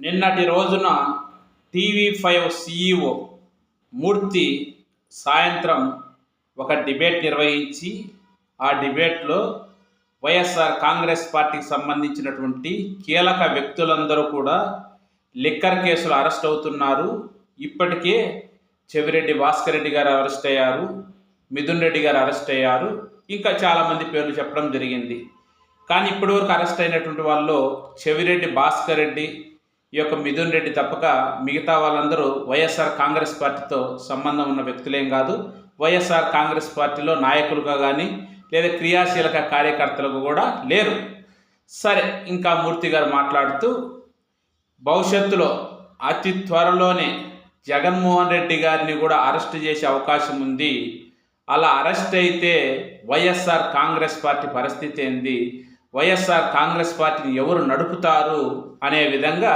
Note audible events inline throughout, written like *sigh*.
నిన్నటి రోజున TV five CEO మూర్తి సాయంత్రం ఒక డిబేట్ నిర్వహించి ఆ డిబేట్లో వైఎస్ఆర్ కాంగ్రెస్ పార్టీకి సంబంధించినటువంటి కీలక వ్యక్తులందరూ కూడా లిక్కర్ కేసులు అరెస్ట్ అవుతున్నారు. ఇప్పటికే చెవిరెడ్డి భాస్కర్ రెడ్డి గారు అరెస్ట్ అయ్యారు మిథున్ రెడ్డి గారు అరెస్ట్ అయ్యారు ఇంకా చాలామంది పేర్లు చెప్పడం జరిగింది. కానీ ఇప్పటివరకు అరెస్ట్ అయినటువంటి వాళ్ళు చెవిరెడ్డి భాస్కర్ రెడ్డి ఈ యొక్క మిథున్ రెడ్డి తప్పక మిగతా వాళ్ళందరూ వైఎస్ఆర్ కాంగ్రెస్ పార్టీతో సంబంధం ఉన్న వ్యక్తులేం కాదు. వైఎస్ఆర్ కాంగ్రెస్ పార్టీలో నాయకులుగా కానీ లేదా క్రియాశీలక కార్యకర్తలకు కూడా లేరు. సరే ఇంకా మూర్తి గారు మాట్లాడుతూ భవిష్యత్తులో అతి త్వరలోనే జగన్మోహన్ రెడ్డి గారిని కూడా అరెస్ట్ చేసే అవకాశం ఉంది. అలా అరెస్ట్ అయితే వైఎస్ఆర్ కాంగ్రెస్ పార్టీ పరిస్థితి ఏంది? వైఎస్ఆర్ కాంగ్రెస్ పార్టీని ఎవరు నడుపుతారు అనే విధంగా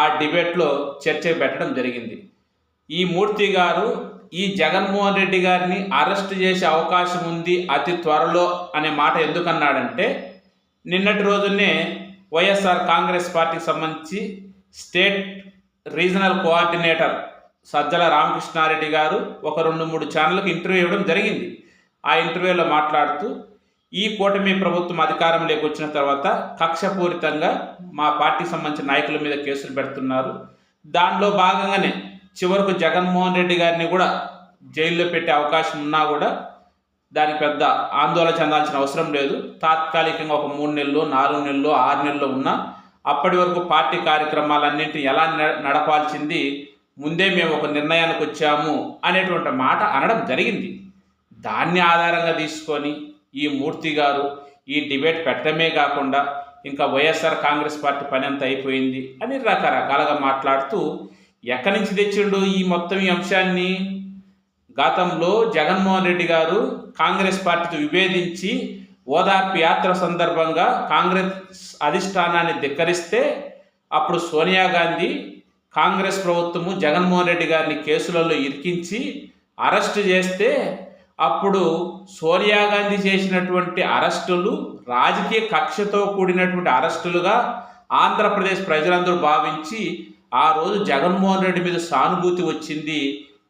ఆ డిబేట్లో చర్చ పెట్టడం జరిగింది. ఈ మూర్తి గారు ఈ జగన్మోహన్ రెడ్డి గారిని అరెస్ట్ చేసే అవకాశం ఉంది అతి త్వరలో అనే మాట ఎందుకన్నాడంటే నిన్నటి రోజునే వైఎస్ఆర్ కాంగ్రెస్ పార్టీకి సంబంధించి state regional coordinator Sajjala Ramakrishna Reddy గారు ఒక రెండు మూడు ఛానళ్ళకు ఇంటర్వ్యూ ఇవ్వడం జరిగింది. ఆ ఇంటర్వ్యూలో మాట్లాడుతూ ఈ కూటమి ప్రభుత్వం అధికారంలోకి వచ్చిన తర్వాత కక్షపూరితంగా మా పార్టీకి సంబంధించిన నాయకుల మీద కేసులు పెడుతున్నారు. దానిలో భాగంగానే చివరకు జగన్మోహన్ రెడ్డి గారిని కూడా జైల్లో పెట్టే అవకాశం ఉన్నా కూడా దానికి పెద్ద ఆందోళన చెందాల్సిన అవసరం లేదు. తాత్కాలికంగా ఒక మూడు నెలలు నాలుగు నెలలు ఆరు నెలలు ఉన్నా అప్పటి వరకు పార్టీ కార్యక్రమాలన్నింటినీ ఎలా న- నడపాల్సింది ముందే మేము ఒక నిర్ణయానికి వచ్చాము అనేటువంటి మాట అనడం జరిగింది. దాన్ని ఆధారంగా తీసుకొని ఈ మూర్తి గారు ఈ డిబేట్ పెట్టడమే కాకుండా ఇంకా వైఎస్ఆర్ కాంగ్రెస్ పార్టీ పని అంతా అయిపోయింది అని రకరకాలుగా మాట్లాడుతూ ఎక్కడి నుంచి తెచ్చిండు ఈ మొత్తం ఈ అంశాన్ని? గతంలో జగన్మోహన్ రెడ్డి గారు కాంగ్రెస్ పార్టీతో విభేదించి ఓదార్పు యాత్ర సందర్భంగా కాంగ్రెస్ అధిష్టానాన్ని ధిక్కరిస్తే అప్పుడు సోనియా గాంధీ కాంగ్రెస్ ప్రభుత్వము జగన్మోహన్ రెడ్డి గారిని కేసులలో ఇరికించి అరెస్ట్ చేస్తే అప్పుడు సోనియా గాంధీ చేసినటువంటి అరెస్టులు రాజకీయ కక్షతో కూడినటువంటి అరెస్టులుగా ఆంధ్రప్రదేశ్ ప్రజలందరూ భావించి ఆ రోజు జగన్మోహన్ రెడ్డి మీద సానుభూతి వచ్చింది.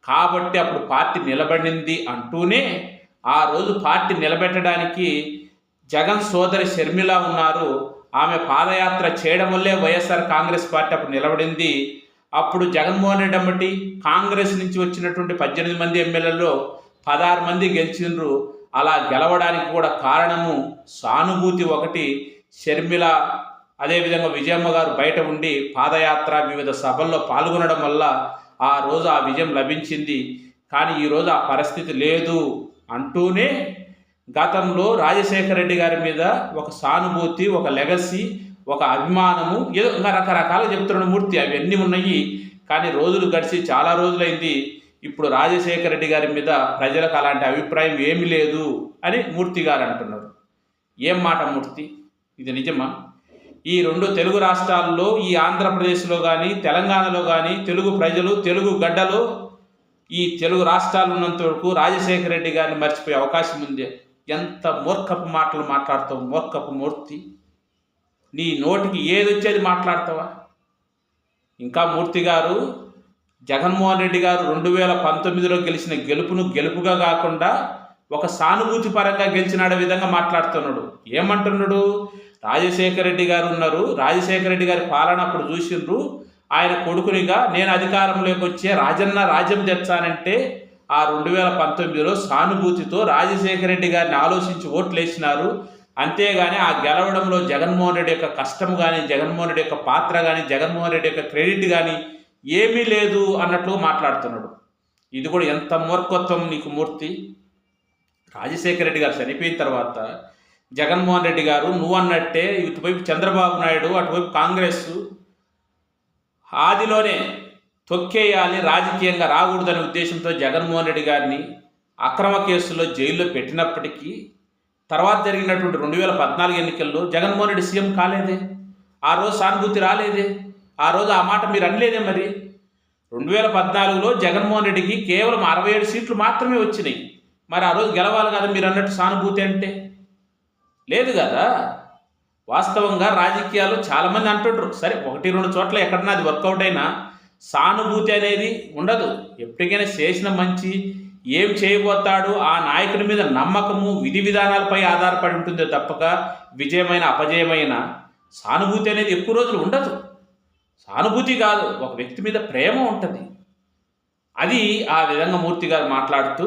కాబట్టి అప్పుడు పార్టీ నిలబడింది అంటూనే ఆ రోజు పార్టీ నిలబెట్టడానికి జగన్ సోదరి షర్మిల ఉన్నారు. ఆమె పాదయాత్ర చేయడం వల్లే వైఎస్ఆర్ కాంగ్రెస్ పార్టీ అప్పుడు నిలబడింది. అప్పుడు జగన్మోహన్ రెడ్డి అమ్మటి కాంగ్రెస్ నుంచి వచ్చినటువంటి పద్దెనిమిది మంది ఎమ్మెల్యేలో పదహారు మంది గెలిచిండ్రు అలా గెలవడానికి కూడా కారణము సానుభూతి ఒకటి. షర్మిల అదేవిధంగా విజయమ్మ గారు బయట ఉండి పాదయాత్ర వివిధ సభల్లో పాల్గొనడం వల్ల ఆ రోజు ఆ విజయం లభించింది. కానీ ఈరోజు ఆ పరిస్థితి లేదు అంటూనే గతంలో రాజశేఖర రెడ్డి గారి మీద ఒక సానుభూతి ఒక లెగసీ ఒక అభిమానము ఏదో ఇంకా రకరకాలుగా చెప్తున్న మూర్తి అవన్నీ ఉన్నాయి. కానీ రోజులు గడిచి చాలా రోజులైంది. ఇప్పుడు రాజశేఖర రెడ్డి గారి మీద ప్రజలకు అలాంటి అభిప్రాయం ఏమీ లేదు అని మూర్తి గారు అంటున్నారు. ఏం మాట మూర్తి? ఇది నిజమా? ఈ రెండు తెలుగు రాష్ట్రాల్లో ఈ ఆంధ్రప్రదేశ్లో కానీ తెలంగాణలో కానీ తెలుగు ప్రజలు తెలుగు గడ్డలో ఈ తెలుగు రాష్ట్రాలు ఉన్నంత వరకు రాజశేఖర రెడ్డి గారిని మర్చిపోయే అవకాశం ఉంది. ఎంత మూర్ఖపు మాటలు మాట్లాడతావు మూర్ఖపు మూర్తి? నీ నోటికి ఏది వచ్చేది మాట్లాడతావా? ఇంకా మూర్తి గారు జగన్మోహన్ రెడ్డి గారు రెండు వేల పంతొమ్మిదిలో గెలిచిన గెలుపును గెలుపుగా కాకుండా ఒక సానుభూతి పరంగా గెలిచినాడే విధంగా మాట్లాడుతున్నాడు. ఏమంటున్నాడు? రాజశేఖర రెడ్డి గారు ఉన్నారు. రాజశేఖర రెడ్డి గారి పాలన అప్పుడు చూసిండ్రు. ఆయన కొడుకునిగా నేను అధికారంలోకి వచ్చే రాజన్న రాజ్యం తెచ్చానంటే ఆ రెండు వేల పంతొమ్మిదిలో సానుభూతితో రాజశేఖర రెడ్డి గారిని ఆలోచించి ఓట్లు వేసినారు అంతేగాని ఆ గెలవడంలో జగన్మోహన్ రెడ్డి యొక్క కష్టం కానీ జగన్మోహన్ రెడ్డి యొక్క పాత్ర కానీ జగన్మోహన్ రెడ్డి యొక్క క్రెడిట్ కానీ ఏమీ లేదు అన్నట్లు మాట్లాడుతున్నాడు. ఇది కూడా ఎంత మూర్ఖత్వం నీకు మూర్తి? రాజశేఖర రెడ్డి గారు చనిపోయిన తర్వాత జగన్మోహన్ రెడ్డి గారు నువ్వు అన్నట్టే ఇటువైపు చంద్రబాబు నాయుడు అటువైపు కాంగ్రెస్ ఆదిలోనే తొక్కేయాలి రాజకీయంగా రాకూడదనే ఉద్దేశంతో జగన్మోహన్ రెడ్డి గారిని అక్రమ కేసులో జైల్లో పెట్టినప్పటికీ తర్వాత జరిగినటువంటి రెండు వేల పద్నాలుగు ఎన్నికల్లో జగన్మోహన్ రెడ్డి సీఎం కాలేదే. ఆ రోజు సానుభూతి రాలేదే. ఆ రోజు ఆ మాట మీరు అనలేదే మరి? రెండు వేల పద్నాలుగులో జగన్మోహన్ రెడ్డికి కేవలం అరవై ఏడు సీట్లు మాత్రమే వచ్చినాయి. మరి ఆ రోజు గెలవాలి కదా మీరు అన్నట్టు సానుభూతి అంటే? లేదు కదా? వాస్తవంగా రాజకీయాలు చాలామంది అంటుండ్రు సరే ఒకటి రెండు చోట్ల ఎక్కడన్నా అది వర్కౌట్ అయినా సానుభూతి అనేది ఉండదు. ఎప్పటికైనా చేసిన మంచి ఏం చేయబోతాడు ఆ నాయకుడి మీద నమ్మకము విధి విధానాలపై ఆధారపడి ఉంటుందో తప్పక విజయమైన అపజయమైన సానుభూతి అనేది ఎక్కువ రోజులు ఉండదు. సానుభూతి కాదు ఒక వ్యక్తి మీద ప్రేమ ఉంటుంది. అది ఆ విధంగా మూర్తి గారు మాట్లాడుతూ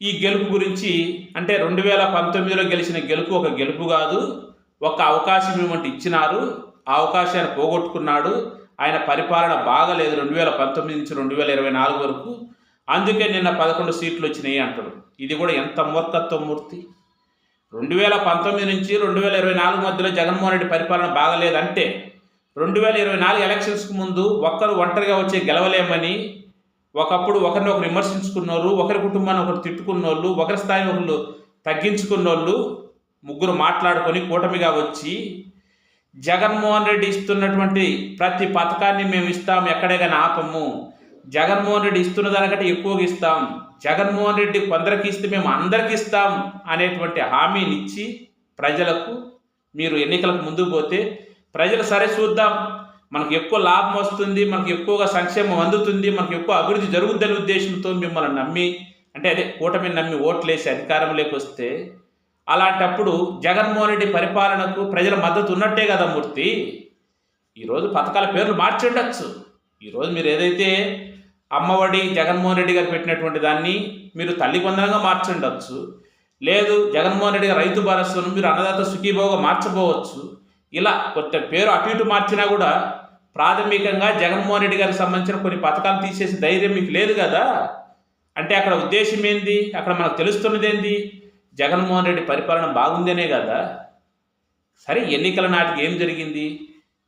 ఈ గెలుపు గురించి అంటే రెండు వేల పంతొమ్మిదిలో గెలిచిన గెలుపు ఒక గెలుపు కాదు ఒక అవకాశం ఇవ్వమంటే ఇచ్చినారు ఆ అవకాశాన్ని పోగొట్టుకున్నాడు ఆయన పరిపాలన బాగలేదు రెండు వేల పంతొమ్మిది నుంచి రెండు వేల ఇరవై నాలుగు వరకు అందుకే నిన్న పదకొండు సీట్లు వచ్చినాయి అంటాడు. ఇది కూడా ఎంత మూర్ఖత్వం మూర్తి. రెండు వేల పంతొమ్మిది నుంచి రెండు వేల ఇరవై నాలుగు మధ్యలో జగన్మోహన్ రెడ్డి పరిపాలన బాగలేదంటే రెండు వేల ఇరవై నాలుగు ఎలక్షన్స్కి ముందు ఒక్కరు ఒంటరిగా వచ్చి గెలవలేమని ఒకప్పుడు ఒకరిని ఒకరు విమర్శించుకున్నోళ్ళు ఒకరి కుటుంబాన్ని ఒకరు తిట్టుకున్నోళ్ళు ఒకరి స్థాయిని ఒకరు తగ్గించుకున్నోళ్ళు ముగ్గురు మాట్లాడుకొని కూటమిగా వచ్చి జగన్మోహన్ రెడ్డి ఇస్తున్నటువంటి ప్రతి పథకాన్ని మేము ఇస్తాం ఎక్కడే కానీ ఆపము. జగన్మోహన్ రెడ్డి ఇస్తున్న దానికంటే ఎక్కువగా ఇస్తాం. జగన్మోహన్ రెడ్డి కొందరికి ఇస్తే మేము అందరికి ఇస్తాం అనేటువంటి హామీని ఇచ్చి ప్రజలకు మీరు ఎన్నికలకు ముందుకు పోతే ప్రజలు సరే చూద్దాం. మనకు ఎక్కువ లాభం వస్తుంది మనకు ఎక్కువగా సంక్షేమం అందుతుంది మనకు ఎక్కువ అభివృద్ధి జరుగుద్దనే ఉద్దేశంతో మిమ్మల్ని నమ్మి అంటే అదే కూటమిని నమ్మి ఓట్లేసి అధికారంలోకి వస్తే అలాంటప్పుడు జగన్మోహన్ రెడ్డి పరిపాలనకు ప్రజల మద్దతు ఉన్నట్టే కదా మూర్తి. ఈరోజు పథకాల పేర్లు మార్చి ఉండొచ్చు. ఈరోజు మీరు ఏదైతే అమ్మఒడి జగన్మోహన్ రెడ్డి గారు పెట్టినటువంటి దాన్ని మీరు తల్లి కొందరంగా మార్చుండొచ్చు లేదు జగన్మోహన్ రెడ్డి గారు రైతు భరోసాను మీరు అన్నదాత సుఖీభోగా మార్చబోవచ్చు. ఇలా కొత్త పేరు అటు ఇటు మార్చినా కూడా ప్రాథమికంగా జగన్మోహన్ రెడ్డి గారికి సంబంధించిన కొన్ని పథకాలు తీసేసి ధైర్యం మీకు లేదు కదా? అంటే అక్కడ ఉద్దేశం ఏంది? అక్కడ మనకు తెలుస్తున్నది ఏంది? జగన్మోహన్ రెడ్డి పరిపాలన బాగుందనే కదా? సరే ఎన్నికల నాటికి ఏం జరిగింది?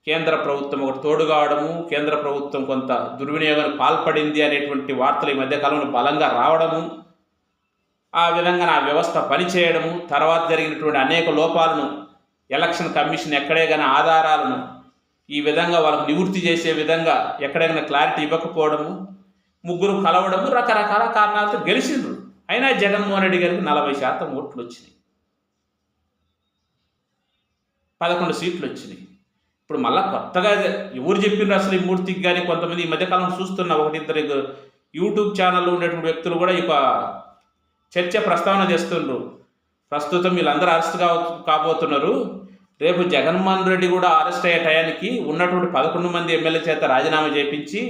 కేంద్ర ప్రభుత్వం ఒకటి తోడు కావడము కేంద్ర ప్రభుత్వం కొంత దుర్వినియోగానికి పాల్పడింది అనేటువంటి వార్తలు ఈ మధ్యకాలంలో బలంగా రావడము ఆ విధంగా నా వ్యవస్థ పనిచేయడము తర్వాత జరిగినటువంటి అనేక లోపాలను ఎలక్షన్ కమిషన్ ఎక్కడే కానీ ఆధారాలను ఈ విధంగా వాళ్ళకు నివృత్తి చేసే విధంగా ఎక్కడైనా క్లారిటీ ఇవ్వకపోవడము ముగ్గురు కలవడము రకరకాల కారణాలతో గెలిచిండ్రు. అయినా జగన్మోహన్ రెడ్డి గారికి నలభై శాతం ఓట్లు వచ్చినాయి. పదకొండు సీట్లు వచ్చినాయి. ఇప్పుడు మళ్ళా కొత్తగా ఎవరు చెప్పినారు అసలు ఈ మూర్తికి కానీ కొంతమంది ఈ మధ్యకాలం చూస్తున్న ఒకటిద్దరు యూట్యూబ్ ఛానల్లో ఉండేటువంటి వ్యక్తులు కూడా ఇక చర్చ ప్రస్తావన చేస్తుండ్రు. ప్రస్తుతం వీళ్ళందరూ అరెస్ట్ కా కాబోతున్నారు. రేపు జగన్మోహన్ రెడ్డి కూడా అరెస్ట్ అయ్యే టయానికి ఉన్నటువంటి పదకొండు మంది ఎమ్మెల్యే చేత రాజీనామా చేపించి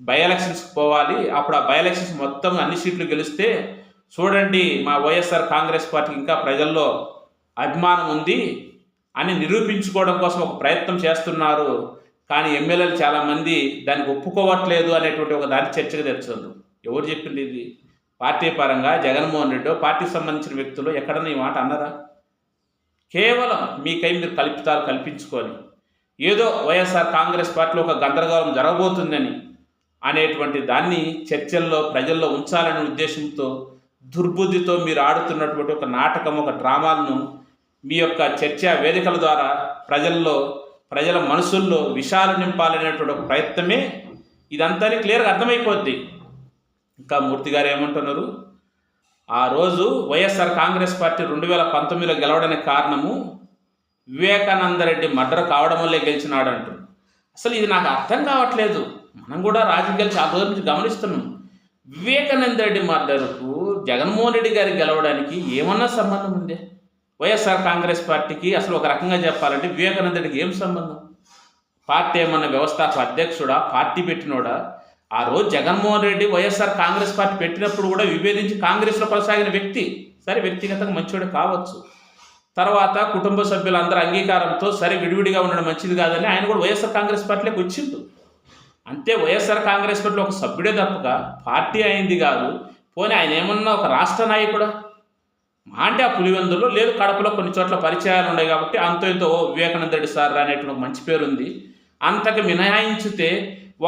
బై ఎలక్షన్స్కి పోవాలి. అప్పుడు ఆ బై ఎలక్షన్స్ మొత్తం అన్ని సీట్లు గెలిస్తే చూడండి మా వైఎస్ఆర్ కాంగ్రెస్ పార్టీ ఇంకా ప్రజల్లో అభిమానం ఉంది అని నిరూపించుకోవడం కోసం ఒక ప్రయత్నం చేస్తున్నారు. కానీ ఎమ్మెల్యేలు చాలామంది దానికి ఒప్పుకోవట్లేదు అనేటువంటి ఒక దాని చర్చకు తెచ్చారు ఎవరు చెప్పింది ఇది? పార్టీ పరంగా జగన్మోహన్ రెడ్డి పార్టీకి సంబంధించిన వ్యక్తులు ఎక్కడన్నా ఈ మాట అన్నారా? కేవలం మీకై మీరు కల్పితాలు కల్పించుకొని ఏదో వైఎస్ఆర్ కాంగ్రెస్ పార్టీలో ఒక గందరగోళం జరగబోతుందని అనేటువంటి దాన్ని చర్చల్లో ప్రజల్లో ఉంచాలనే ఉద్దేశంతో దుర్బుద్ధితో మీరు ఆడుతున్నటువంటి ఒక నాటకం ఒక డ్రామాలను మీ యొక్క చర్చా వేదికల ద్వారా ప్రజల్లో ప్రజల మనసుల్లో విషాలు నింపాలనేటువంటి ఒక ప్రయత్నమే ఇదంతా క్లియర్గా అర్థమైపోద్ది. ఇంకా మూర్తి గారు ఏమంటున్నారు? ఆ రోజు వైఎస్ఆర్ కాంగ్రెస్ పార్టీ రెండు వేల పంతొమ్మిదిలో గెలవడానికి కారణము వివేకానందరెడ్డి మర్డర్ కావడం వల్లే గెలిచినాడు అంటారు అసలు ఇది నాకు అర్థం కావట్లేదు. మనం కూడా రాజకీయాలు చాలా రోజుల నుంచి గమనిస్తున్నాం. వివేకానంద రెడ్డి మర్డర్కు జగన్మోహన్ రెడ్డి గారికి గెలవడానికి ఏమన్నా సంబంధం ఉందే? వైఎస్ఆర్ కాంగ్రెస్ పార్టీకి అసలు ఒక రకంగా చెప్పాలంటే వివేకానంద రెడ్డికి ఏం సంబంధం? పార్టీ ఏమన్నా వ్యవస్థాపక అధ్యక్షుడా? పార్టీ పెట్టినోడా? ఆ రోజు జగన్మోహన్ రెడ్డి వైఎస్ఆర్ కాంగ్రెస్ పార్టీ పెట్టినప్పుడు కూడా విభేదించి కాంగ్రెస్లో కొనసాగిన వ్యక్తి. సరే వ్యక్తిగతంగా మంచివాడు కావచ్చు. తర్వాత కుటుంబ సభ్యులందరూ అంగీకారంతో సరే విడివిడిగా ఉండడం మంచిది కాదని ఆయన కూడా వైఎస్ఆర్ కాంగ్రెస్ పార్టీలోకి వచ్చిండు. అంతే వైఎస్ఆర్ కాంగ్రెస్ పార్టీలో ఒక సభ్యుడే తప్పక. పార్టీ అయింది కాదు. పోనీ ఆయన ఏమన్నా ఒక రాష్ట్ర నాయకుడా? మా అంటే ఆ పులివెందులో లేదు కడపలో కొన్ని చోట్ల పరిచయాలు ఉన్నాయి కాబట్టి అంతో ఇంతో ఓ వివేకానంద రెడ్డి సార్ అనేటువంటి మంచి పేరు ఉంది అంతకు మినహాయించితే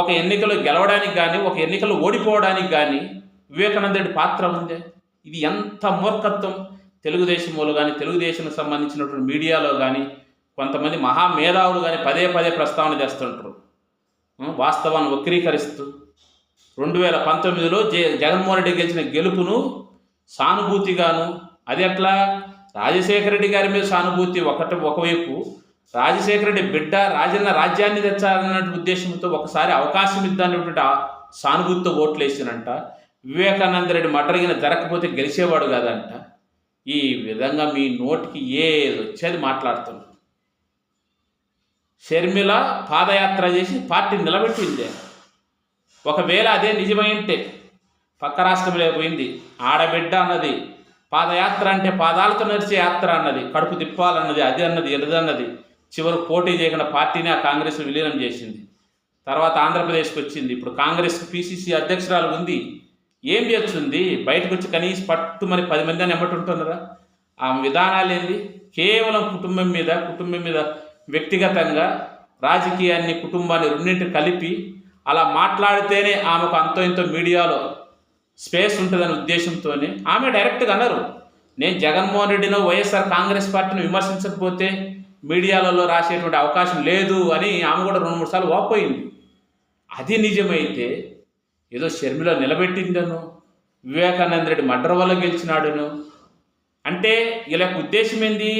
ఒక ఎన్నికలో గెలవడానికి కానీ ఒక ఎన్నికలో ఓడిపోవడానికి కానీ వివేకానంద రెడ్డి పాత్ర ఉంది. ఇది ఎంత మూర్ఖత్వం. తెలుగుదేశంలో కానీ తెలుగుదేశానికి సంబంధించినటువంటి మీడియాలో కానీ కొంతమంది మహా మేధావులు కానీ పదే పదే ప్రస్తావన చేస్తుంటారు. వాస్తవాన్ని వక్రీకరిస్తూ. రెండు వేల పంతొమ్మిదిలో జే జగన్మోహన్ రెడ్డి గెలిచిన గెలుపును సానుభూతిగాను అది ఎట్లా? రాజశేఖర రెడ్డి గారి మీద సానుభూతి ఒకటి ఒకవైపు రాజశేఖర రెడ్డి బిడ్డ రాజన్న రాజ్యాన్ని తెచ్చాలన్నటువంటి ఉద్దేశంతో ఒకసారి అవకాశం ఇద్దన్నటువంటి సానుభూతితో ఓట్లు వేసినంట వివేకానంద రెడ్డి మటరిగిన జరగకపోతే గెలిచేవాడు కాదంట. ఈ విధంగా మీ నోటికి ఏది వచ్చేది మాట్లాడుతున్నారు షర్మిల పాదయాత్ర చేసి పార్టీ నిలబెట్టింది. ఒకవేళ అదే నిజమైంటే పక్క రాష్ట్రంలో పోయింది. ఆడబిడ్డ అన్నది పాదయాత్ర అంటే పాదాలతో నడిచే యాత్ర అన్నది కడుపు తిప్పాలన్నది అది అన్నది ఎలదన్నది చివరి పోటీ చేయకుండా పార్టీని ఆ కాంగ్రెస్ను విలీనం చేసింది. తర్వాత ఆంధ్రప్రదేశ్కి వచ్చింది. ఇప్పుడు కాంగ్రెస్ పిసిసి అధ్యక్షురాలు ఉంది. ఏం చేస్తుంది? బయటకు వచ్చి కనీసం పట్టు మరి పది మంది అని ఎమ్మటుంటున్నారా ఆ విధానాలు ఏంది? కేవలం కుటుంబం మీద కుటుంబం మీద వ్యక్తిగతంగా రాజకీయాన్ని కుటుంబాన్ని రెండింటి కలిపి అలా మాట్లాడితేనే ఆమెకు అంతో ఇంతో మీడియాలో స్పేస్ ఉంటుందనే ఉద్దేశంతోనే ఆమె డైరెక్ట్గా అన్నారు. నేను జగన్మోహన్ రెడ్డినో వైఎస్ఆర్ కాంగ్రెస్ పార్టీని విమర్శించకపోతే మీడియాలలో రాసేటువంటి అవకాశం లేదు అని ఆమె కూడా రెండు మూడు సార్లు వాపోయింది. అది నిజమైతే ఏదో షర్మిల నిలబెట్టిందను వివేకానంద రెడ్డి మడ్ర వల్ల గెలిచినాడును. అంటే ఇలా ఉద్దేశం ఏంది?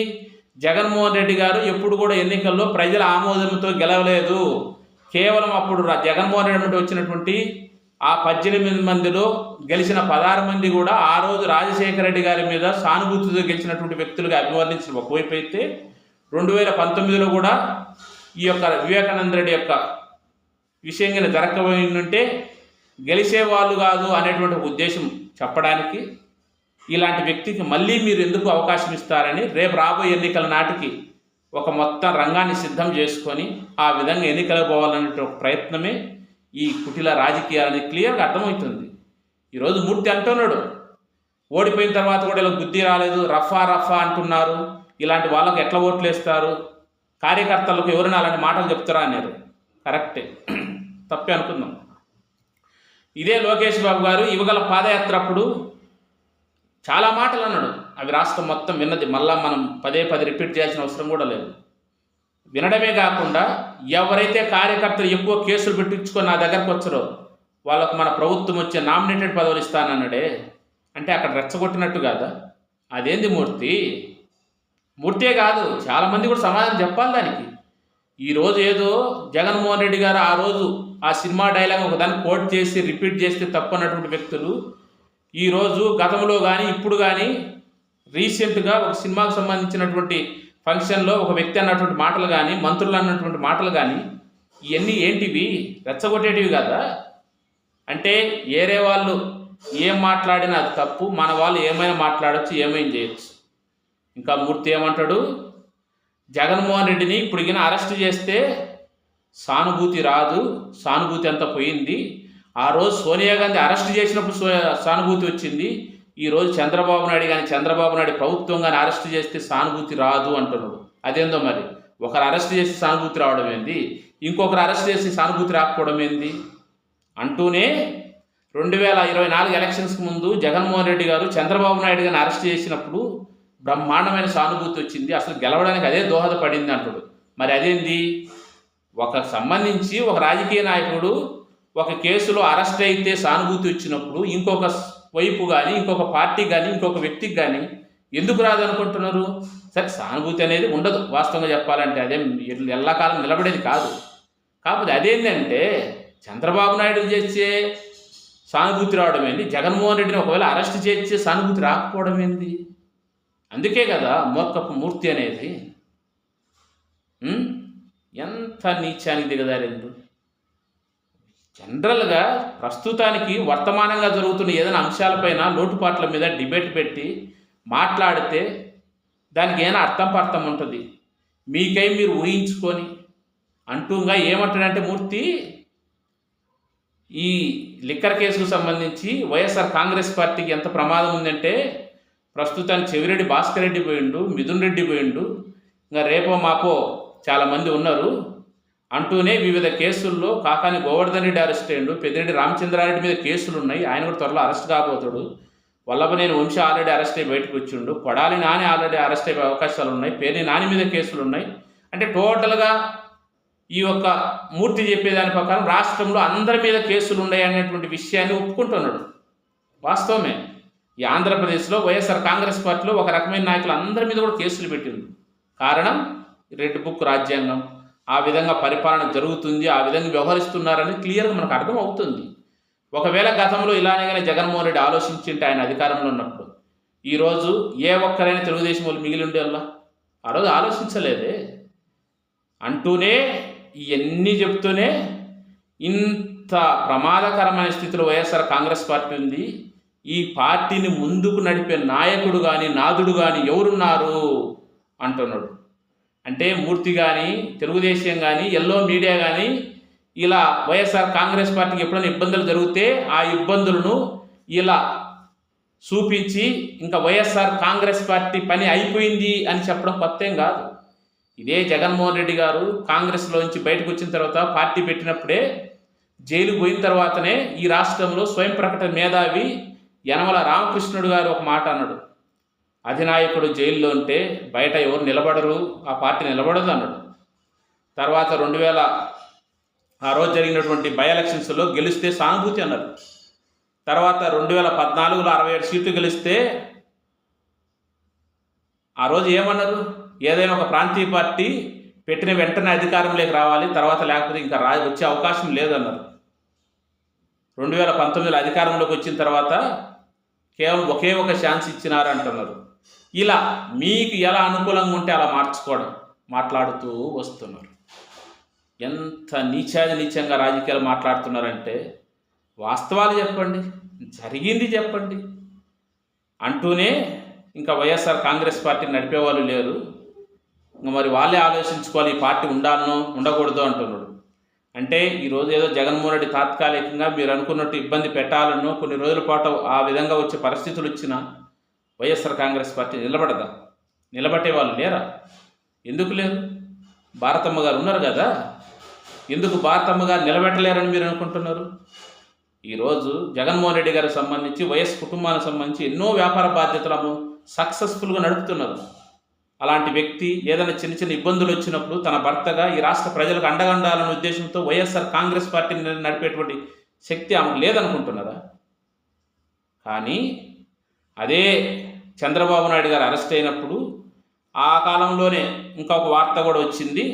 జగన్మోహన్ రెడ్డి గారు ఎప్పుడు కూడా ఎన్నికల్లో ప్రజల ఆమోదంతో గెలవలేదు. కేవలం అప్పుడు జగన్మోహన్ రెడ్డి నుండి వచ్చినటువంటి ఆ పద్దెనిమిది మందిలో గెలిచిన పదహారు మంది కూడా ఆ రోజు రాజశేఖర రెడ్డి గారి మీద సానుభూతితో గెలిచినటువంటి వ్యక్తులుగా అభివర్ణించిన ఒకవైపు అయితే రెండు వేల పంతొమ్మిదిలో కూడా ఈ యొక్క వివేకానంద రెడ్డి యొక్క విషయంగా కింద జరగబోయిందంటే గెలిచే వాళ్ళు కాదు అనేటువంటి ఒక ఉద్దేశం చెప్పడానికి ఇలాంటి వ్యక్తికి మళ్ళీ మీరు ఎందుకు అవకాశం ఇస్తారని రేపు రాబోయే ఎన్నికల నాటికి ఒక మొత్తం రంగాన్ని సిద్ధం చేసుకొని ఆ విధంగా ఎన్నికలకు పోవాలనే ఒక ప్రయత్నమే ఈ కుటిల రాజకీయాలని క్లియర్గా అర్థమవుతుంది. ఈరోజు మూర్తి అంటున్నాడు. ఓడిపోయిన తర్వాత కూడా ఇలా బుద్ధి రాలేదు. రఫా రఫా అంటున్నారు. ఇలాంటి వాళ్ళకు ఎట్లా ఓట్లు వేస్తారు? కార్యకర్తలకు ఎవరైనా అలాంటి మాటలు చెప్తారా అన్నారు. కరెక్టే. *clears throat* తప్పే అనుకుందాం. ఇదే లోకేష్ బాబు గారు ఇవ్వగల పాదయాత్ర అప్పుడు చాలా మాటలు అన్నాడు. అవి రాష్ట్రం మొత్తం విన్నది. మళ్ళా మనం పదే పదే రిపీట్ చేయాల్సిన అవసరం కూడా లేదు. వినడమే కాకుండా ఎవరైతే కార్యకర్తలు ఎక్కువ కేసులు పెట్టించుకొని నా దగ్గరకు వచ్చారో వాళ్ళకు మన ప్రభుత్వం వచ్చే నామినేటెడ్ పదవులు ఇస్తానన్నాడే. అంటే అక్కడ రెచ్చగొట్టినట్టు కాదా? అదేంది మూర్తి? మూర్తే కాదు చాలామంది కూడా సమాధానం చెప్పాలి దానికి. ఈరోజు ఏదో జగన్మోహన్ రెడ్డి గారు ఆ రోజు ఆ సినిమా డైలాగ్ ఒక దాన్ని కోట్ చేసి రిపీట్ చేస్తే తప్పు అన్నటువంటి వ్యక్తులు ఈరోజు గతంలో కానీ ఇప్పుడు కానీ రీసెంట్గా ఒక సినిమాకు సంబంధించినటువంటి ఫంక్షన్లో ఒక వ్యక్తి అన్నటువంటి మాటలు కానీ మంత్రులు అన్నటువంటి మాటలు కానీ ఇవన్నీ ఏంటివి? రెచ్చగొట్టేటివి కదా? అంటే ఏరే వాళ్ళు ఏం మాట్లాడినా అది తప్పు మన వాళ్ళు ఏమైనా మాట్లాడచ్చు ఏమైనా చేయొచ్చు. ఇంకా మూర్తి ఏమంటాడు? జగన్మోహన్ రెడ్డిని ఇప్పుడు అరెస్ట్ చేస్తే సానుభూతి రాదు. సానుభూతి అంతా పోయింది. ఆ రోజు సోనియా గాంధీ అరెస్ట్ చేసినప్పుడు సో సానుభూతి వచ్చింది. ఈరోజు చంద్రబాబు నాయుడు కానీ చంద్రబాబు నాయుడు ప్రభుత్వం కానీ అరెస్ట్ చేస్తే సానుభూతి రాదు అంటున్నాడు. అదేందో మరి? ఒకరు అరెస్ట్ చేసి సానుభూతి రావడం ఏంది? ఇంకొకరు అరెస్ట్ చేసి సానుభూతి రాకపోవడం ఏంది? అంటూనే రెండు వేల ఇరవై నాలుగు ఎలక్షన్స్కి ముందు జగన్మోహన్ రెడ్డి గారు చంద్రబాబు నాయుడు గారిని అరెస్ట్ చేసినప్పుడు బ్రహ్మాండమైన సానుభూతి వచ్చింది. అసలు గెలవడానికి అదే దోహదపడింది అంటాడు. మరి అదేంది? ఒక సంబంధించి ఒక రాజకీయ నాయకుడు ఒక కేసులో అరెస్ట్ అయితే సానుభూతి వచ్చినప్పుడు ఇంకొక వైపు కానీ ఇంకొక పార్టీ కానీ ఇంకొక వ్యక్తికి కానీ ఎందుకు రాదనుకుంటున్నారు? సరే సానుభూతి అనేది ఉండదు. వాస్తవంగా చెప్పాలంటే అదే ఎల్లకాలం నిలబడేది కాదు. కాకపోతే అదేంటంటే చంద్రబాబు నాయుడు చేసే సానుభూతి రావడం ఏంది? జగన్మోహన్ రెడ్డిని ఒకవేళ అరెస్ట్ చేసే సానుభూతి రాకపోవడం ఏంది? అందుకే కదా మోకపు మూర్తి అనేది ఎంత నీచానికి దిగదారిండు జనరల్గా ప్రస్తుతానికి వర్తమానంగా జరుగుతున్న ఏదైనా అంశాలపైన లోటుపాట్ల మీద డిబేట్ పెట్టి మాట్లాడితే దానికి ఏమైనా అర్థం పర్థం ఉంటుంది. మీకై మీరు ఊహించుకొని అంటూగా ఏమంటాడంటే మూర్తి ఈ లిక్కర్ కేసుకు సంబంధించి వైఎస్ఆర్ కాంగ్రెస్ పార్టీకి ఎంత ప్రమాదం ఉందంటే ప్రస్తుతానికి చెవిరెడ్డి భాస్కర్ రెడ్డి పోయిండు మిథున్ రెడ్డి పోయిండు ఇంకా రేపో మాపో చాలామంది ఉన్నారు. అంటూనే వివిధ కేసుల్లో కాకాని గోవర్ధన్ రెడ్డి అరెస్ట్ అయ్యిండు పెద్దిరెడ్డి రామచంద్రారెడ్డి మీద కేసులు ఉన్నాయి ఆయన కూడా త్వరలో అరెస్ట్ కాబోతాడు. వల్లభనేని వంశీ ఆల్రెడీ అరెస్ట్ అయ్యి బయటకు వచ్చిండు కొడాలి నాని ఆల్రెడీ అరెస్ట్ అయ్యే అవకాశాలు ఉన్నాయి పేర్ని నాని మీద కేసులు ఉన్నాయి అంటే టోటల్గా ఈ యొక్క మూర్తి చెప్పేదాని ప్రకారం రాష్ట్రంలో అందరి మీద కేసులు ఉన్నాయి అనేటువంటి విషయాన్ని ఒప్పుకుంటున్నాడు. వాస్తవమే. ఈ ఆంధ్రప్రదేశ్లో వైఎస్ఆర్ కాంగ్రెస్ పార్టీలో ఒక రకమైన నాయకులు అందరి మీద కూడా కేసులు పెట్టింది కారణం రెడ్ బుక్ రాజ్యాంగం. ఆ విధంగా పరిపాలన జరుగుతుంది ఆ విధంగా వ్యవహరిస్తున్నారని క్లియర్గా మనకు అర్థం అవుతుంది. ఒకవేళ గతంలో ఇలానే కానీ జగన్మోహన్ రెడ్డి ఆలోచించింటే ఆయన అధికారంలో ఉన్నప్పుడు ఈరోజు ఏ ఒక్కరైనా తెలుగుదేశం వాళ్ళు మిగిలి ఉండేలా ఆ రోజు ఆలోచించలేదే. అంటూనే ఇవన్నీ చెప్తూనే ఇంత ప్రమాదకరమైన స్థితిలో వైఎస్ఆర్ కాంగ్రెస్ పార్టీ ఉంది. ఈ పార్టీని ముందుకు నడిపే నాయకుడు కానీ నాదుడు కానీ ఎవరున్నారు? అంటున్నాడు. అంటే మూర్తి కానీ తెలుగుదేశం కానీ ఎల్లో మీడియా కానీ ఇలా వైఎస్ఆర్ కాంగ్రెస్ పార్టీకి ఎప్పుడైనా ఇబ్బందులు జరిగితే ఆ ఇబ్బందులను ఇలా చూపించి ఇంకా వైఎస్ఆర్ కాంగ్రెస్ పార్టీ పని అయిపోయింది అని చెప్పడం కొత్త ఏం కాదు. ఇదే జగన్మోహన్ రెడ్డి గారు కాంగ్రెస్లోంచి బయటకు వచ్చిన తర్వాత పార్టీ పెట్టినప్పుడే జైలు పోయిన తర్వాతనే ఈ రాష్ట్రంలో స్వయం ప్రకటన మేధావి యనమల రామకృష్ణుడు గారు ఒక మాట అన్నాడు. అధినాయకుడు జైల్లో ఉంటే బయట ఎవరు నిలబడరు ఆ పార్టీ నిలబడదు అన్నాడు. తర్వాత రెండు వేల ఆ రోజు జరిగినటువంటి బై ఎలక్షన్స్లో గెలిస్తే సానుభూతి అన్నారు. తర్వాత రెండు వేల పద్నాలుగులో అరవై ఏడు సీట్లు గెలిస్తే ఆ రోజు ఏమన్నారు? ఏదైనా ఒక ప్రాంతీయ పార్టీ పెట్టిన వెంటనే అధికారంలోకి రావాలి తర్వాత లేకపోతే ఇంకా రా వచ్చే అవకాశం లేదన్నారు రెండు వేల పంతొమ్మిదిలో అధికారంలోకి వచ్చిన తర్వాత కేవలం ఒకే ఒక ఛాన్స్ ఇచ్చినారు అంటున్నారు. ఇలా మీకు ఎలా అనుకూలంగా ఉంటే అలా మార్చుకోవడం మాట్లాడుతూ వస్తున్నారు. ఎంత నీచాది నీచంగా రాజకీయాలు మాట్లాడుతున్నారంటే వాస్తవాలు చెప్పండి జరిగింది చెప్పండి. అంటూనే ఇంకా వైఎస్ఆర్ కాంగ్రెస్ పార్టీ నడిపేవాళ్ళు లేరు. ఇంకా మరి వాళ్ళే ఆలోచించుకోవాలి ఈ పార్టీ ఉండాలనో ఉండకూడదు అంటున్నాడు అంటే ఈరోజు ఏదో జగన్మోహన్ రెడ్డి తాత్కాలికంగా మీరు అనుకున్నట్టు ఇబ్బంది పెట్టాలన్నో కొన్ని రోజుల పాటు ఆ విధంగా వచ్చే పరిస్థితులు ఇచ్చిన వైఎస్ఆర్ కాంగ్రెస్ పార్టీ నిలబడదా? నిలబట్టే వాళ్ళు లేరా? ఎందుకు లేరు? భారతమ్మ గారు ఉన్నారు కదా. ఎందుకు భారతమ్మ గారు నిలబెట్టలేరని మీరు అనుకుంటున్నారు? ఈరోజు జగన్మోహన్ రెడ్డి గారికి సంబంధించి వైఎస్ కుటుంబానికి సంబంధించి ఎన్నో వ్యాపార బాధ్యతలను సక్సెస్ఫుల్గా నడుపుతున్నారు. అలాంటి వ్యక్తి ఏదైనా చిన్న చిన్న ఇబ్బందులు వచ్చినప్పుడు తన భర్తగా ఈ రాష్ట్ర ప్రజలకు అండగండాలనే ఉద్దేశంతో వైఎస్ఆర్ కాంగ్రెస్ పార్టీని నడిపేటువంటి శక్తి ఆమెకు లేదనుకుంటున్నారా? కానీ అదే చంద్రబాబు నాయుడు గారు అరెస్ట్ అయినప్పుడు ఆ కాలంలోనే ఇంకొక వార్త కూడా వచ్చింది.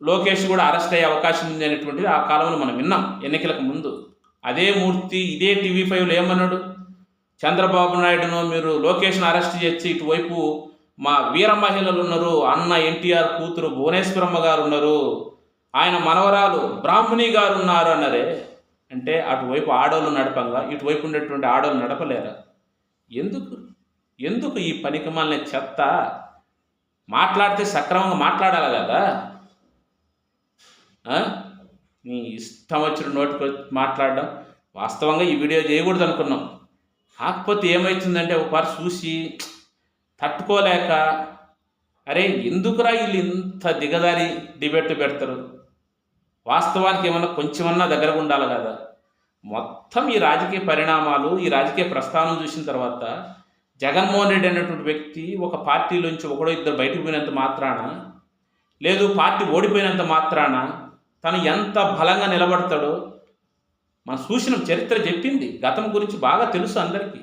లోకేష్ కూడా అరెస్ట్ అయ్యే అవకాశం ఉంది అనేటువంటిది ఆ కాలంలో మనం విన్నాం ఎన్నికలకు ముందు. అదే మూర్తి ఇదే టీవీ ఫైవ్లో ఏమన్నాడు? చంద్రబాబు నాయుడును మీరు లోకేష్ను అరెస్ట్ చేసి ఇటువైపు మా వీర మహిళలు ఉన్నారు. అన్న ఎన్టీఆర్ కూతురు భువనేశ్వరమ్మ గారు ఉన్నారు. ఆయన మనవరాలు బ్రాహ్మణి గారు ఉన్నారు అన్నరే. అంటే అటువైపు ఆడోళ్ళు నడపంగా ఇటువైపు ఉండేటువంటి ఆడోళ్ళు నడపలేరా? ఎందుకు? ఎందుకు ఈ పనికిమాలిన చెత్త? మాట్లాడితే సక్రమంగా మాట్లాడాలి కదా? నీ ఇష్టం వచ్చిన నోటికి మాట్లాడడం వాస్తవంగా ఈ వీడియో చేయకూడదు అనుకున్నాం కాకపోతే ఏమవుతుందంటే ఒకసారి చూసి తట్టుకోలేక అరే ఎందుకురా వీళ్ళు ఇంత దిగదారి డిబేట్ పెడతారు? వాస్తవానికి ఏమన్నా కొంచెమన్నా దగ్గరగా ఉండాలి కదా. మొత్తం ఈ రాజకీయ పరిణామాలు ఈ రాజకీయ ప్రస్థానం చూసిన తర్వాత జగన్మోహన్ రెడ్డి అనేటువంటి వ్యక్తి ఒక పార్టీలోంచి ఒకడో ఇద్దరు బయటకు పోయినంత మాత్రాన లేదు పార్టీ ఓడిపోయినంత మాత్రాన తను ఎంత బలంగా నిలబడతాడో మనం చూసిన చరిత్ర చెప్పింది. గతం గురించి బాగా తెలుసు అందరికీ.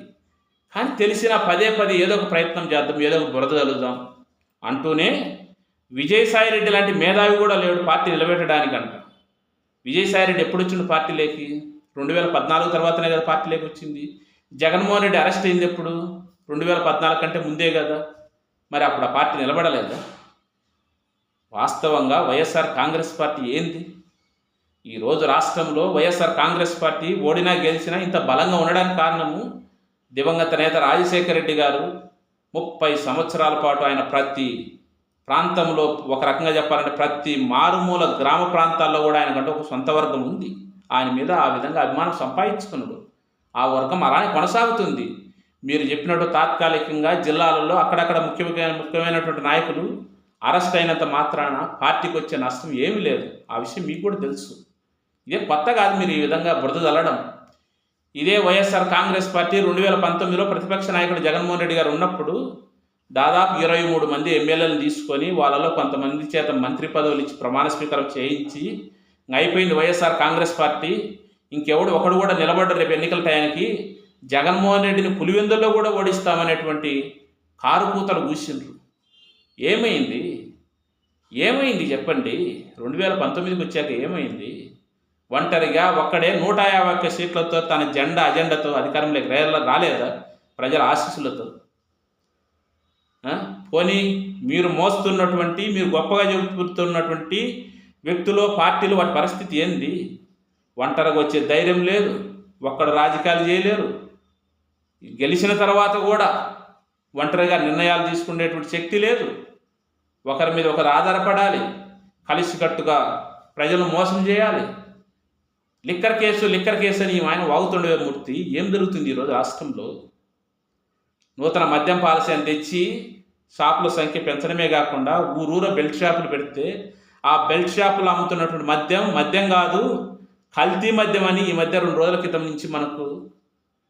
అని తెలిసినా పదే పదే ఏదో ఒక ప్రయత్నం చేద్దాం ఏదో ఒక బురద చల్లుదాం అంటూనే విజయసాయి రెడ్డి లాంటి మేధావి కూడా లేడు పార్టీ నిలబెట్టడానికంట విజయసాయి రెడ్డి ఎప్పుడు వచ్చిండు పార్టీలోకి? రెండు వేల పద్నాలుగు తర్వాతనే కదా పార్టీలోకి వచ్చింది. జగన్మోహన్ రెడ్డి అరెస్ట్ అయింది ఎప్పుడు? రెండు వేల పద్నాలుగు కంటే ముందే కదా. మరి అప్పుడు ఆ పార్టీ నిలబడలేదా? వాస్తవంగా వైఎస్ఆర్ కాంగ్రెస్ పార్టీ ఏంది? ఈరోజు రాష్ట్రంలో వైఎస్ఆర్ కాంగ్రెస్ పార్టీ ఓడినా గెలిచినా ఇంత బలంగా ఉండడానికి కారణము దివంగత నేత రాజశేఖర రెడ్డి గారు ముప్పై సంవత్సరాల పాటు ఆయన ప్రతి ప్రాంతంలో ఒక రకంగా చెప్పాలంటే ప్రతి మారుమూల గ్రామ ప్రాంతాల్లో కూడా ఆయనకంటే ఒక సొంత వర్గం ఉంది. ఆయన మీద ఆ విధంగా అభిమానం సంపాదించుకున్నాడు. ఆ వర్గం అలానే కొనసాగుతుంది. మీరు చెప్పినట్టు తాత్కాలికంగా జిల్లాలలో అక్కడక్కడ ముఖ్యమైన ముఖ్యమైనటువంటి నాయకులు అరెస్ట్ అయినంత మాత్రాన పార్టీకి వచ్చే నష్టం ఏమీ లేదు. ఆ విషయం మీకు కూడా తెలుసు. ఇదే కొత్త కాదు మీరు ఈ విధంగా బురద చల్లడం ఇదే వైఎస్ఆర్ కాంగ్రెస్ పార్టీ రెండు వేల పంతొమ్మిదిలో ప్రతిపక్ష నాయకుడు జగన్మోహన్ రెడ్డి గారు ఉన్నప్పుడు దాదాపు ఇరవై మూడు మంది ఎమ్మెల్యేలను తీసుకొని వాళ్ళలో కొంతమంది చేత మంత్రి పదవులు ఇచ్చి ప్రమాణ స్వీకారం చేయించి అయిపోయింది వైఎస్ఆర్ కాంగ్రెస్ పార్టీ. ఇంకెవడు ఒకడు కూడా నిలబడ్డ రేపు ఎన్నికల టయానికి. జగన్మోహన్ రెడ్డిని పులివెందుల్లో కూడా ఓడిస్తామనేటువంటి కారు కూతలు కూర్చుండ్రు ఏమైంది? ఏమైంది చెప్పండి. రెండు వేల పంతొమ్మిదికి వచ్చాక ఏమైంది? ఒంటరిగా ఒక్కడే నూట యాభై ఒక్క సీట్లతో తన జెండా అజెండాతో అధికారంలోకి రే- రాలేదా. ప్రజల ఆశీస్సులతో. పోనీ మీరు మోస్తున్నటువంటి మీరు గొప్పగా చెబుతున్నటువంటి వ్యక్తులు పార్టీలు వాటి పరిస్థితి ఏంది? ఒంటరిగా వచ్చే ధైర్యం లేదు. ఒక్కడు రాజకీయాలు చేయలేరు. గెలిచిన తర్వాత కూడా ఒంటరిగా నిర్ణయాలు తీసుకునేటువంటి శక్తి లేదు. ఒకరి మీద ఒకరు ఆధారపడాలి. కలిసికట్టుగా ప్రజలను మోసం చేయాలి. లిక్కర్ కేసు లిక్కర్ కేసు అని ఆయన వాగుతుండే మూర్తి ఏం జరుగుతుంది ఈరోజు రాష్ట్రంలో? నూతన మద్యం పాలసీ అని తెచ్చి షాపుల సంఖ్య పెంచడమే కాకుండా ఊరూర బెల్ట్ షాపులు పెడితే ఆ బెల్ట్ షాపులు అమ్ముతున్నటువంటి మద్యం మద్యం కాదు కల్తీ మద్యం అని ఈ మధ్య రెండు రోజుల క్రితం నుంచి మనకు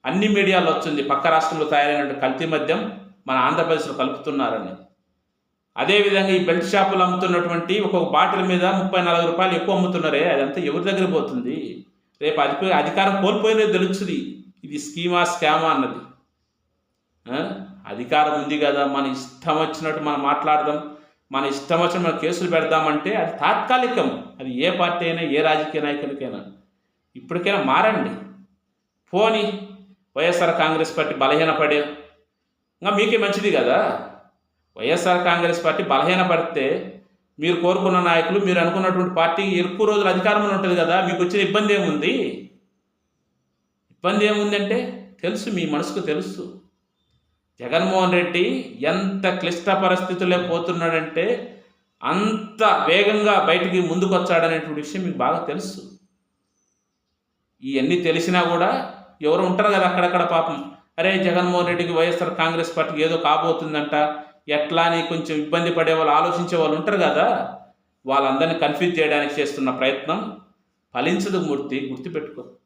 అన్ని మీడియాలో వచ్చింది. పక్క రాష్ట్రంలో తయారైనటువంటి కల్తీ మద్యం మన ఆంధ్రప్రదేశ్లో కలుపుతున్నారని. అదేవిధంగా ఈ బెల్ట్ షాపులు అమ్ముతున్నటువంటి ఒక్కొక్క బాటిల్ మీద ముప్పై నలభై రూపాయలు ఎక్కువ అమ్ముతున్నారే అదంతా ఎవరి దగ్గర పోతుంది? రేపు అధిక అధికారం కోల్పోయినది తెలుస్తుంది. ఇది స్కీమా స్కామా అన్నది. అధికారం ఉంది కదా మన ఇష్టం వచ్చినట్టు మనం మాట్లాడదాం. మన ఇష్టం వచ్చిన మన కేసులు పెడదామంటే అది తాత్కాలికం. అది ఏ పార్టీ అయినా ఏ రాజకీయ నాయకునికైనా. ఇప్పటికైనా మారండి. పోని వైఎస్ఆర్ కాంగ్రెస్ పార్టీ బలహీనపడే. ఇంకా మీకే మంచిది కదా. వైఎస్ఆర్ కాంగ్రెస్ పార్టీ బలహీనపడితే మీరు కోరుకున్న నాయకులు మీరు అనుకున్నటువంటి పార్టీ ఎక్కువ రోజులు అధికారంలో ఉంటుంది కదా మీకు వచ్చిన ఇబ్బంది ఏముంది? ఇబ్బంది ఏముందంటే తెలుసు మీ మనసుకు తెలుసు. జగన్మోహన్ రెడ్డి ఎంత క్లిష్ట పరిస్థితుల్లో పోతున్నాడంటే అంత వేగంగా బయటికి ముందుకు వచ్చాడనేటువంటి విషయం మీకు బాగా తెలుసు. ఇవన్నీ తెలిసినా కూడా ఎవరు ఉంటారు కదా అక్కడక్కడ పాపం. అరే జగన్మోహన్ రెడ్డికి వైఎస్ఆర్ కాంగ్రెస్ పార్టీకి ఏదో కాబోతుందంట. ఎట్లా అని కొంచెం ఇబ్బంది పడే వాళ్ళు ఆలోచించే వాళ్ళు ఉంటారు కదా. వాళ్ళందరినీ కన్ఫ్యూజ్ చేయడానికి చేస్తున్న ప్రయత్నం ఫలించదు మూర్తి గుర్తుపెట్టుకో.